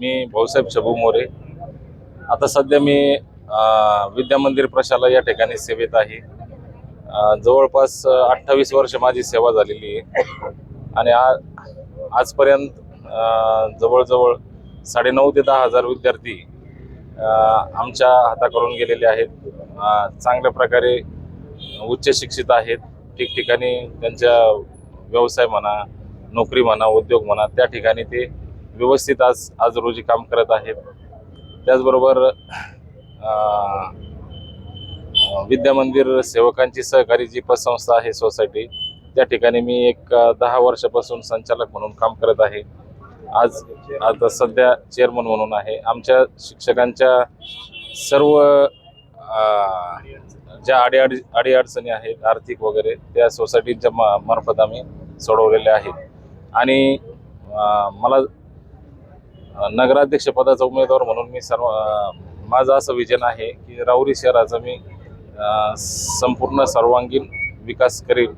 मी भाऊसाहेब शबू मोरे. आता सध्या मी विद्यामंदिर प्रशाला या ठिकाणी सेवेत आहे. जवळपास अठ्ठावीस वर्ष माझी सेवा झालेली आहे. आणि आ- आजपर्यंत जवळजवळ साडेनऊ ते दहा हजार विद्यार्थी आमच्या हाताकडून गेलेले आहेत. चांगल्या प्रकारे उच्च शिक्षित आहेत. ठिकठिकाणी त्यांच्या व्यवसाय म्हणा नोकरी म्हणा उद्योग म्हणा त्या ठिकाणी ते व्यवस्थित आज आज रोजी काम करत आहेत. त्याचबरोबर विद्यामंदिर सेवकांची सहकारी जी पतसंस्था आहे सोसायटी त्या ठिकाणी मी एक दहा वर्षापासून संचालक म्हणून काम करत आहे. आज आता सध्या चेअरमन म्हणून आहे. आमच्या शिक्षकांच्या सर्व ज्या अडीअडी अडीअडचणी आहेत आर्थिक वगैरे त्या सोसायटीच्या मा मार्फत आम्ही सोडवलेल्या आहेत. आणि मला नगराध्यक्ष पदाचा उमेदवार म्हणून मी सर्व माझं असं विजन आहे की राऊरी शहराचा मी संपूर्ण सर्वांगीण विकास करेल.